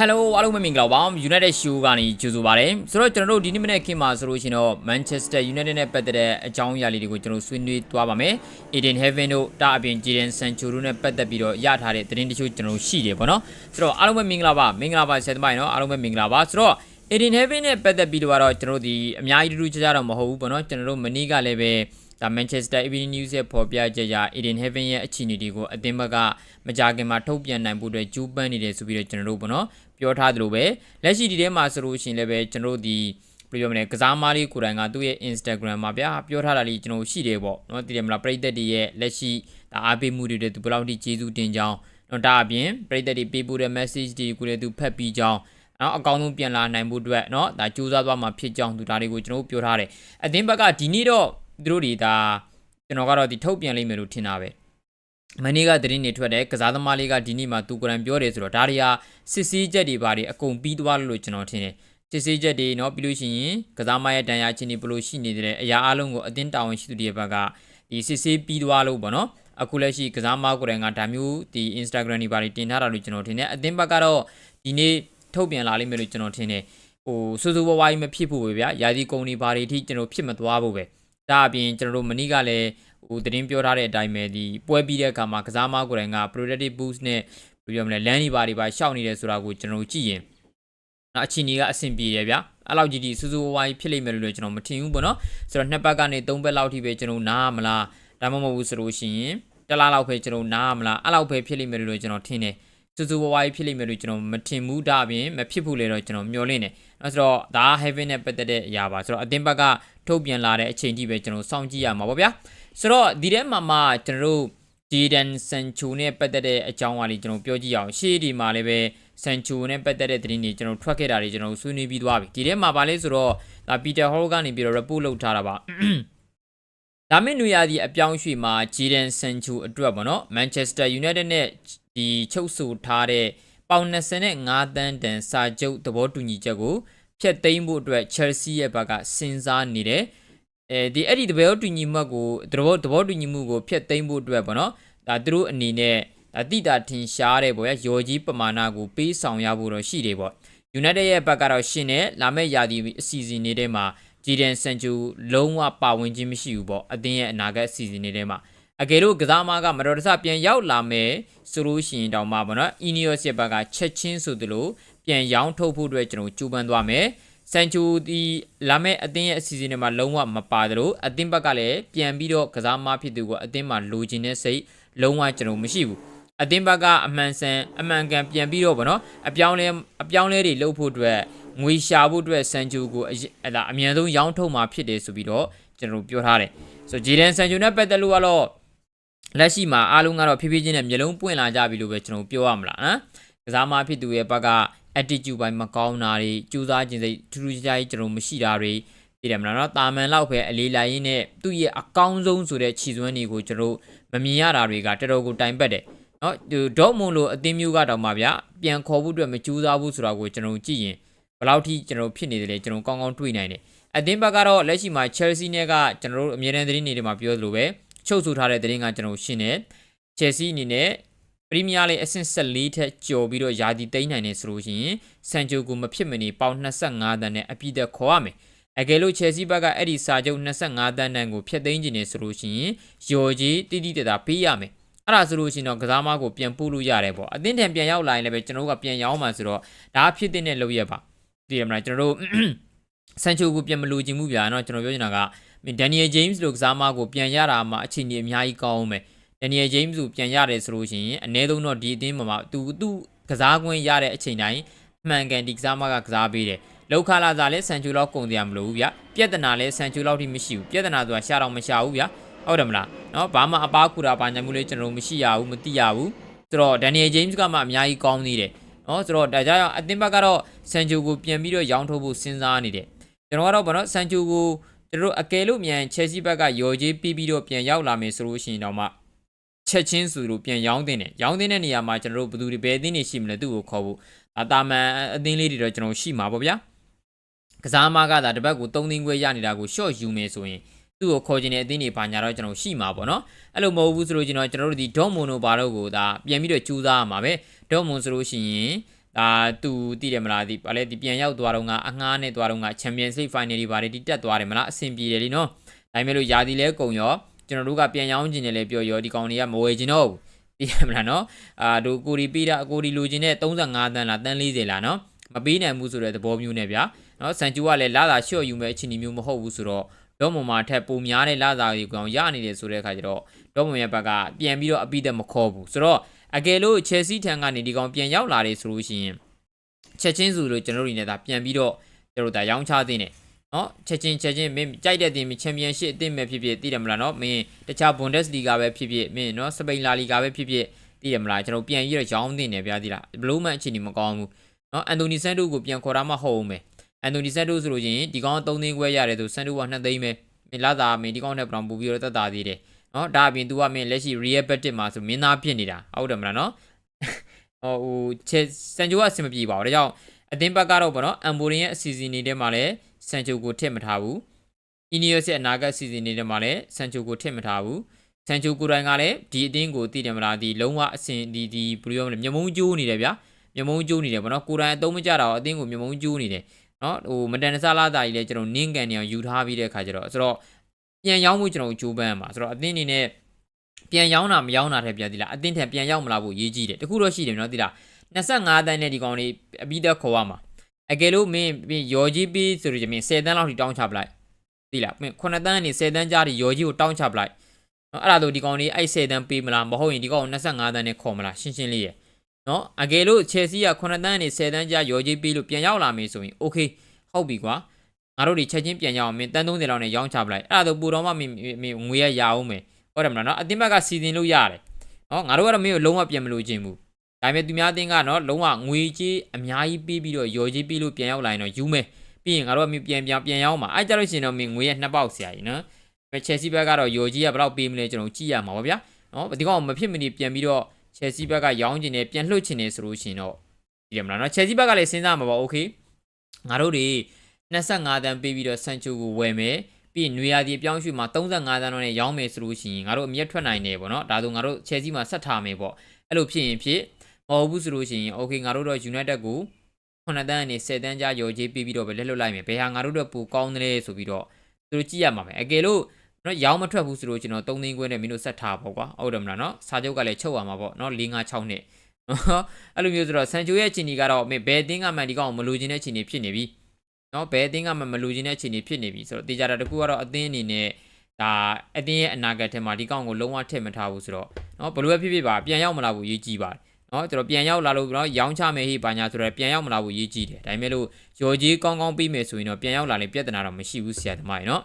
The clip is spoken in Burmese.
Hello အားလုံးပဲမင်္ဂလာပါ United Show ကနေကြိုဆိုပါရစေဆိုတော့ကျွန်တော်တို့ဒီနေ့မနေ့ခင်မှာဆိုလို့ရှိရင်တော့ Manchester United နဲ့ပတ်သက်တဲ့အကြောင်းအရာလေးတွေကိုကျွန်တော်ဆွေးနွေးသွားပါမယ် Eden Heaven တို့တာအပြင် Jadon Sancho တို့နဲ့ပတ်သက်ပြီးတော့ရထားတဲ့သတင်းတချို့ကျွန်တော်ရှိတယ်ပေါ့နော်ဆိုတော့အားလုံးပဲမင်္ဂလာပါမင်္ဂလာပါဆက်သမိုင်းနော်အားလုံးပဲမင်္ဂလာပါဆိုတော့ Eden Heaven နဲ့ပတ်သက်ပြီးတော့ကျွန်တော်တို့ဒီအများကြီးတူတူကြကြတော့မဟုတ်ဘူးပေါ့နော်ကျွန်တော်တို့မနေ့ကလည်းပဲ ဒါ Manchester Evening News ရဲ့ဖော်ပြချက်အရ Eden Heaven ရဲ့အခြေအနေတွေကိုအသင်းဘက်ကမကြခင်မှာထုတ်ပြန်နိုင်ဖို့အတွက်ကြိုးပမ်းနေတယ်ဆိုပြီးတော့ကျွန်တော်တို့ပေါ့နော်ပြောထားသလိုပဲလက်ရှိဒီထဲမှာဆိုလို့ရှိရင်လည်းပဲကျွန်တော်တို့ဒီပြောရမလဲကစားမလေးကိုတိုင်ကသူ့ရဲ့ Instagram မှာဗျာပြောထားတာလေးကျွန်တော်ရှိတယ်ပေါ့နော်သိတယ်မလားပရိသတ်တွေရဲ့လက်ရှိဒါအားပေးမှုတွေတဲ့သူဘယ်လောက်ထိကျေးဇူးတင်ကြောင်းနော်ဒါအပြင်ပရိသတ်တွေပေးပို့တဲ့ message တွေကိုလည်းသူဖတ်ပြီးကြောင်းနော်အကောင်းဆုံးပြန်လာနိုင်ဖို့အတွက်နော်ဒါစူးစမ်းသွားမှာဖြစ်ကြောင်းသူဒါတွေကိုကျွန်တော်ပြောထားတယ်အသင်းဘက်ကဒီနေ့တော့ သူတို့တွေဒါကျွန်တော်ကတော့ဒီထုတ်ပြန်လိမ့်မယ်လို့ထင်တာပဲမနေ့ကသတင်းတွေထွက်တယ်ကစားသမားလေးကဒီနေ့မှသူကိုယ်တိုင်ပြောတယ်ဆိုတော့ဒါတွေဟာစစ်ဆေးချက်တွေပါတယ်အကုန်ပြီးသွားလို့ကျွန်တော်ထင်တယ်စစ်ဆေးချက်တွေเนาะပြီးလို့ရှိရင်ကစားမရဲ့တန်ရာချင်းတွေဘလို့ရှိနေတဲ့အရာအလုံးကိုအသင်းတာဝန်ရှိသူတွေဘက်ကဒီစစ်ဆေးပြီးသွားလို့ပေါ့နော်အခုလက်ရှိကစားမကိုယ်တိုင်ကဒါမျိုးဒီ Instagram တွေပါတယ်တင်ထားတာလို့ကျွန်တော်ထင်တယ်အသင်းဘက်ကတော့ဒီနေ့ထုတ်ပြန်လာလိမ့်မယ်လို့ကျွန်တော်ထင်တယ်ဟိုစူးစူးဝါးဝါးကြီးမဖြစ်ဖို့ပဲဗျာယာဒီကုံတွေဘာတွေအထိကျွန်တော်ဖြစ်မသွားဖို့ပဲ ဒါအပြင်ကျွန်တော်တို့မနီးကလည်းဟိုသတင်းပြောထားတဲ့အတိုင်းပဲဒီပွဲပြီးတဲ့အခါမှာကစားမကိုယ်တိုင်က productive boost နဲ့ဘယ်လိုပြောမလဲလမ်းတွေဘာတွေပါရှောက်နေတယ်ဆိုတာကိုကျွန်တော်တို့ကြည့်ရင်နော်အချင်းကြီးကအဆင်ပြေတယ်ဗျာအဲ့လောက်ကြီးဒီစူးစူးဝါးဝါးကြီးဖြစ်လိမ့်မယ်လို့ကျွန်တော်မထင်ဘူးပေါ့နော်ဆိုတော့နှစ်ပတ်ကနေသုံးပတ်လောက်ထိပဲကျွန်တော်နားမလားဒါမှမဟုတ်ဘူးဆိုလို့ရှိရင်တလားလောက်ပဲကျွန်တော်နားမလားအဲ့လောက်ပဲဖြစ်လိမ့်မယ်လို့ကျွန်တော်ထင်တယ် စူးစူးဝါးဝါးကြီးဖြစ်လိမ့်မယ်လို့ကျွန်တော်မထင်ဘူးဒါအပြင်မဖြစ်ဘူးလေတော့ကျွန်တော်မျှော်လင့်တယ်အဲ့ဆိုတော့ဒါ heaven နဲ့ပတ်သက်တဲ့အရာပါဆိုတော့အသင်းဘက်ကထုတ်ပြန်လာတဲ့အချိန်ထိပဲကျွန်တော်စောင့်ကြည့်ရမှာပေါ့ဗျာဆိုတော့ဒီထဲမှာမှကျွန်တော်တို့ Jadon Sancho နဲ့ပတ်သက်တဲ့အကြောင်းအရာလေးကျွန်တော်ပြောကြည့်အောင်ရှေ့ဒီမှာလည်းပဲ Sancho နဲ့ပတ်သက်တဲ့သတင်းတွေကျွန်တော်ထွက်ခဲ့တာတွေကျွန်တော်ဆွေးနွေးပြီးသွားပြီဒီထဲမှာဗာလဲဆိုတော့ဒါ Peter Hall ကနေပြီးတော့ report လုပ်ထားတာပါ ဒါမင်းနူယာဒီအပြောင်းရွှေ့မှာ Jadon Sancho အတွက်ပေါ့နော် Manchester United နဲ့ဒီချုပ်ဆိုထားတဲ့ပေါင်25တန်းတန်စာချုပ်သဘောတူညီချက်ကိုဖျက်သိမ်းဖို့အတွက် Chelsea ရဲ့ဘက်ကစဉ်းစားနေတယ်အဲဒီအဲ့ဒီသဘောတူညီမှုကိုသဘောသဘောတူညီမှုကိုဖျက်သိမ်းဖို့အတွက်ပေါ့နော်ဒါသူတို့အနေနဲ့ဒါတိတာထင်ရှားတဲ့ပေါ့ရရော်ကြီးပမာဏကိုပေးဆောင်ရဖို့တော့ရှိတယ်ပေါ့ United ရဲ့ဘက်ကတော့ရှင်းတယ်လာမယ့်ရာသီအစီအစဉ်တွေထဲမှာ Jadon Sancho လုံးဝပါဝင်ခြင်းမရှိဘူးပေါ့အသင်းရဲ့အနာဂတ်အစီအစဉ်တွေထဲမှာအကယ်လို့ကစားမကမတော်တဆပြန်ရောက်လာမယ်ဆိုလို့ရှိရင်တောင်မှပေါ့နော် Ineos ရဲ့ဘက်ကချက်ချင်းဆိုသလိုပြန်ရောင်းထုတ်ဖို့အတွက်ကျွန်တော်ကြိုးပမ်းသွားမယ်ဆန်ချူဒီလာမဲ့အသင်းရဲ့အစီအစဉ်တွေမှာလုံးဝမပါတယ်လို့အသင်းဘက်ကလည်းပြန်ပြီးတော့ကစားမဖြစ်သူကအသင်းမှာလိုချင်တဲ့စိတ်လုံးဝကျွန်တော်မရှိဘူးအသင်းဘက်ကအမှန်ဆန်အမှန်ကန်ပြန်ပြီးတော့ဗောနော်အပြောင်းလဲအပြောင်းလဲတွေလုပ်ဖို့အတွက် ငွေရှာဖို့အတွက်ဆန်ချူကိုအလားအမြန်ဆုံးရောင်းထုတ်မှာဖြစ်တယ်ဆိုပြီးတော့ကျွန်တော်ပြောထားတယ်ဆိုဂျီဒန်ဆန်ချူနဲ့ပတ်သက်လို့ကတော့လက်ရှိမှာအားလုံးကတော့ဖြည်းဖြည်းချင်းနဲ့မျိုးလုံးပွင့်လာကြပြီလို့ပဲကျွန်တော်ပြောရမလားနော်ကစားမဖြစ်သူရဲ့ဘက်က attitude ပိုင်းမကောင်းတာတွေကြိုးစားခြင်းစိတ်ထူးထူးခြားခြားကြီးကျွန်တော်မရှိတာတွေသိတယ်မလားနော်တာမန်လောက်ပဲအလေးလိုက်ရင်းနဲ့သူ့ရဲ့အကောင်းဆုံးဆိုတဲ့ခြေစွမ်းတွေကိုကျွန်တော်မမြင်ရတာတွေကတော်တော်ကိုတိုင်ပတ်တယ်နော်ဒီဒေါ့မွန်လိုအသင်းမျိုးကတော့မှဗျာပြန်ခေါ်ဖို့အတွက်မကြိုးစားဘူးဆိုတာကိုကျွန်တော်ကြည့်ရင် ဘယ်လောက်ထိကျွန်တော်ဖြစ်နေတယ်လဲကျွန်တော်ကောင်းကောင်းတွေးနိုင်တယ်အသင်းဘက်ကတော့လက်ရှိမှာ Chelsea နဲ့ကကျွန်တော်တို့အမြဲတမ်းသတင်းတွေထဲမှာပြောသလိုပဲချုပ်ဆိုထားတဲ့သတင်းကကျွန်တော်ရှင်းတယ် Chelsea အနေနဲ့ပရီးမီးယားလိအဆင့်14ထက်ကျော်ပြီးတော့ယာတီသိမ်းနိုင်နေဆိုလို့ရှိရင်ဆန်ချိုကိုမဖြစ်မနေပေါင်25တန်းနဲ့အပြည့်သက်ခေါ်ရမယ်အကယ်လို့ Chelsea ဘက်ကအဲ့ဒီစာချုပ်25တန်းတန်းကိုဖျက်သိမ်းခြင်းနေဆိုလို့ရှိရင်ယော်ကြီးတိတိတတာပေးရမယ်အဲ့ဒါဆိုလို့ရှိရင်တော့ကစားမကိုပြန်ပို့လို့ရတယ်ပေါ့အသင်းထံပြန်ရောက်လာရင်လည်းပဲကျွန်တော်တို့ကပြန်ရောင်းမှဆိုတော့ဒါဖြစ်တဲ့လုပ်ရပါ သိရမလားကျွန်တော်တို့ဆန်ချိုကိုပြန်မလိုချင်ဘူးဗျာเนาะကျွန်တော်ပြောချင်တာကဒန်နီယယ်ဂျိမ်းစ်လိုကစားမကိုပြန်ရတာမှအခြေအနေအများကြီးကောင်းအောင်မယ်ဒန်နီယယ်ဂျိမ်းစ်ကိုပြန်ရတယ်ဆိုလို့ရှိရင်အနည်းဆုံးတော့ဒီအသင်းမှာသူသူကစားခွင့်ရတဲ့အချိန်တိုင်းမှန်ကန်ဒီကစားမကကစားပေးတယ်လောက်ခလာစားလဲဆန်ချူလောက်ကုန်တယ်မလို့ဘူးဗျပြက်တနာလဲဆန်ချူလောက်ထိမရှိဘူးပြက်တနာဆိုတာရှာတော့မရှာဘူးဗျဟုတ်တယ်မလားเนาะဘာမှအပားခူတာပါညာမှုလေးကျွန်တော်မရှိရဘူးမသိရဘူးဆိုတော့ဒန်နီယယ်ဂျိမ်းစ်ကမှအများကြီးကောင်းနေတယ် နော်ဆိုတော့ဒါကြောင့်အသင်းဘက်ကတော့ဆန်ချူကိုပြန်ပြီးတော့ရောင်းထုတ်ဖို့စဉ်းစားနေတယ်ကျွန်တော်ကတော့ဗောနော်ဆန်ချူကိုတို့တို့အကယ်လို့မြန်ချက်စီဘက်ကရော်ကြီးပြီးပြီးတော့ပြန်ရောက်လာမယ်ဆိုလို့ရှိရင်တော့မှချက်ချင်းဆိုလို့ပြန်ရောင်းတင်တယ်ရောင်းတင်တဲ့နေရာမှာကျွန်တော်တို့ဘယ်သူတွေဘယ်အသင်းတွေရှိမလဲသူ့ကိုခေါ်ဖို့အတာမန်အသင်းလေးတွေတော့ကျွန်တော်ရှိမှာပေါ့ဗျာကစားမကသာတပတ်ကို3သင်းခွဲရနေတာကိုရှော့ယူမယ်ဆိုရင် သူ့ကိုခေါ်ခြင်းတဲ့အသင်းတွေဘာညာတော့ကျွန်တော်ရှိမှာပေါ့နော်အဲ့လိုမဟုတ်ဘူးဆိုလို့ကျွန်တော်ကျွန်တော်တို့ဒီဒေါမွန်တို့ဘာတို့ကိုဒါပြန်ပြီးတော့ကြိုးစားရမှာပဲဒေါမွန်ဆိုလို့ရှိရင်ဒါသူတည်တယ်မလားဒီဗာလဲဒီပြန်ရောက်သွားတော့ကအငှားနဲ့သွားတော့ကချန်ပီယံစ်လိဖိုင်နယ်တွေဗာလေဒီတက်သွားတယ်မလားအဆင်ပြေတယ်လीနော်ဒါပေမဲ့လို့ယာဒီလဲကုံရောကျွန်တော်တို့ကပြန်ရောင်းခြင်းနဲ့လဲပြောရောဒီကောင်တွေကမဝယ်ခြင်းတော့ဘူးတည်ရမလားနော်အာတို့ကိုဒီပေးတာကိုဒီလိုချင်တဲ့35တန်းလားတန်း40လားနော်မပေးနိုင်ဘူးဆိုတဲ့သဘောမျိုးနဲ့ဗျာနော်ဆန်ချူကလည်းလာတာလျှော့ယူမဲ့အခြေအနေမျိုးမဟုတ်ဘူးဆိုတော့ ဒေါမွန်မာထက်ပုံများတဲ့လာတာကြီးကောင်ရနေတယ်ဆိုတဲ့အခါကျတော့ဒေါမွန်ရဲ့ဘက်ကပြန်ပြီးတော့အပိသက်မခေါ်ဘူးဆိုတော့အကယ်လို့ချယ်ဆီထံကနေဒီကောင်ပြန်ရောက်လာတယ်ဆိုလို့ရှိရင်ချက်ချင်းစုလို့ကျွန်တော်တို့နေဒါပြန်ပြီးတော့ကျွန်တော်တို့ဒါရောင်းချသင့်တယ်နော်ချက်ချင်းချက်ချင်းမင်းကြိုက်တဲ့တင်ချန်ပီယံရှစ်အသင့်ပဲဖြစ်ဖြစ်သိတယ်မလားနော်မင်းတခြားဘွန်ဒက်စ်လီဂါပဲဖြစ်ဖြစ်မင်းနော်စပိန်လာလီဂါပဲဖြစ်ဖြစ်သိတယ်မလားကျွန်တော်ပြန်ပြီးတော့ရောင်းသင့်တယ်ဗျာသိလားဘလို့မှအခြေအနေမကောင်းဘူးနော်အန်တိုနီဆန်တိုကိုပြန်ခေါ်တာမှဟုတ်အောင်ပဲ အန်တိုနီဆန်တိုဆိုလို့ချင်းဒီကောင်3သိန်းခွဲရတယ်ဆိုဆန်တိုက2သိန်းပဲမင်းလာတာမင်းဒီကောင်နဲ့ပရောင်ပူပြီးတော့တက်တာသေးတယ်နော်ဒါအပြင် तू ကမင်းလက်ရှိ real bet မှာဆိုမင်းသားဖြစ်နေတာဟုတ်တယ်မလားနော်ဟိုဟိုချက်စန်ဂျိုကအဆင်မပြေပါဘူးဒါကြောင့်အသင်းဘက်ကတော့ဗောနော်အမ်ဘိုရင်ရဲ့အစီအစဉ်တွေထဲမှာလည်းဆန်ချိုကိုထည့်မထားဘူးအီနီယော့စ်ရဲ့အနာဂတ်အစီအစဉ်တွေထဲမှာလည်းဆန်ချိုကိုထည့်မထားဘူးဆန်ချိုကိုယ်တိုင်ကလည်းဒီအသင်းကိုတည်တယ်မလားဒီလုံးဝအဆင်ဒီဒီဘယ်လိုပြောမလဲမျက်မုံးကျိုးနေတယ်ဗျာမျက်မုံးကျိုးနေတယ်ဗောနော်ကိုယ်တိုင်အသုံးမကျတာတော့အသင်းကိုမျက်မုံးကျိုးနေတယ် နော်ဟိုမတန်တဆလာတာကြီးလည်းကျွန်တော်နင်းကန်နေအောင်ယူထားပြီးတဲ့ခါကျတော့ဆိုတော့ပြန်ရောက်မှုကျွန်တော်ကြိုးပမ်းမှာဆိုတော့အသင်းအနေနဲ့ပြန်ရောက်တာမရောက်တာထက်ပြန်ဒီလားအသင်းထက်ပြန်ရောက်မလာဖို့ရေးကြည့်တယ်တခုတော့ရှိတယ်နော်ဒီလား25တန်းနဲ့ဒီကောင်လေးအပြီးတော့ခေါ်ရမှာအကယ်လို့မင်းရော်ကြီးပြီးဆိုလို့ချင်းမင်း10တန်းလောက်ထိတောင်းချပလိုက်ဒီလားမင်း9တန်းနဲ့10တန်းကြားထိရော်ကြီးကိုတောင်းချပလိုက်နော်အဲ့ဒါဆိုဒီကောင်လေးအဲ့10တန်းပေးမလားမဟုတ်ရင်ဒီကောင်25တန်းနဲ့ခေါ်မလားရှင်းရှင်းလေးရယ် နော်အကယ်လို့ Chelsea က9တန်းနဲ့10တန်းကြားရော်ကြီးပြီးလို့ပြန်ရောက်လာမယ်ဆိုရင် okay ဟုတ်ပြီကွာငါတို့ဒီချက်ချင်းပြန်ရောက်အောင်မင်းတန်း30လောက်နဲ့ရောင်းချပလိုက်အဲ့ဒါဆိုပူတော်မှမင်းမင်းငွေရရအောင်မယ်ဟုတ်တယ်မလားနော်အတင်းဘက်ကစီစဉ်လို့ရတယ်နော်ငါတို့ကတော့မင်းကိုလုံးဝပြန်မလို့ခြင်းဘူးဒါပေမဲ့သူများအတင်းကနော်လုံးဝငွေကြီးအများကြီးပေးပြီးတော့ရော်ကြီးပြီးလို့ပြန်ရောက်လာရင်တော့ယူမယ်ပြီးရင်ငါတို့ကမင်းပြန်ပြန်ပြန်ရောက်မှာအဲ့ကြလို့ရှိရင်တော့မင်းငွေရနှစ်ပေါက်ဆရာကြီးနော်ပဲချယ်ဆီဘက်ကတော့ရော်ကြီးကဘယ်တော့ပေးမလဲကျွန်တော်ကြည့်ရမှာပါဗျာနော်ဒီကောင်မဖြစ်မနေပြန်ပြီးတော့ ချယ်ဆီဘက်ကရောင်းကျင်နေပြန်လှုပ်ချင်နေဆိုလို့ရှိရင်တော့ဒီတယ်မလားနော်ချယ်ဆီဘက်ကလည်းစဉ်းစားမှာပါโอเคငါတို့တွေ25တန်းပေးပြီးတော့ဆန်ချိုကိုဝယ်မယ်ပြီးနွေရာသီအပြောင်းရွှေ့မှာ35တန်းတော့နဲ့ရောင်းမယ်ဆိုလို့ရှိရင်ငါတို့အမျက်ထွက်နိုင်တယ်ပေါ့နော်ဒါဆိုငါတို့ချယ်ဆီမှာဆက်ထားမယ်ပေါ့အဲ့လိုဖြစ်ရင်ဖြစ်မဟုတ်ဘူးဆိုလို့ရှိရင် okay ငါတို့တော့ United ကို9တန်းနဲ့10တန်းကြားရော်ကြီးပေးပြီးတော့ပဲလက်လွတ်လိုက်မယ်ဘယ်ဟာငါတို့တော့ပိုကောင်းတယ်လဲဆိုပြီးတော့သူတို့ကြည့်ရမှာပဲအကယ်လို့ နော်ရောင်းမထွက်ဘူးဆိုလို့ကျွန်တော်3သိန်းခွဲနဲ့မင်းတို့ဆက်ထားပေါ့ကွာဟုတ်တယ်မလားနော်စာချုပ်ကလည်းချုပ်ရမှာပေါ့နော်4 5 6နှစ်နော်အဲ့လိုမျိုးဆိုတော့ဆန်ချိုရဲ့ချင်းကြီးကတော့မင်းဘယ်အသင်းကမှဒီကောင်မလိုချင်တဲ့ချင်းကြီးဖြစ်နေပြီနော်ဘယ်အသင်းကမှမလိုချင်တဲ့ချင်းကြီးဖြစ်နေပြီဆိုတော့တေချာတာတကူကတော့အသင်းအနေနဲ့ဒါအသင်းရဲ့အနာဂတ်ထဲမှာဒီကောင်ကိုလုံးဝထည့်မထားဘူးဆိုတော့နော်ဘယ်လိုပဲဖြစ်ဖြစ်ပါပြန်ရောက်မလာဘူးရေးကြည့်ပါတယ်နော်ကျွန်တော်ပြန်ရောက်လာလို့နော်ရောင်းချမယ်ဟိဘာညာဆိုတော့ပြန်ရောက်မလာဘူးရေးကြည့်တယ်ဒါပေမဲ့လို့ရော်ကြီးကောင်းကောင်းပြီးမယ်ဆိုရင်တော့ပြန်ရောက်လာရင်ပြဿနာတော့မရှိဘူးဆရာသမားရေနော်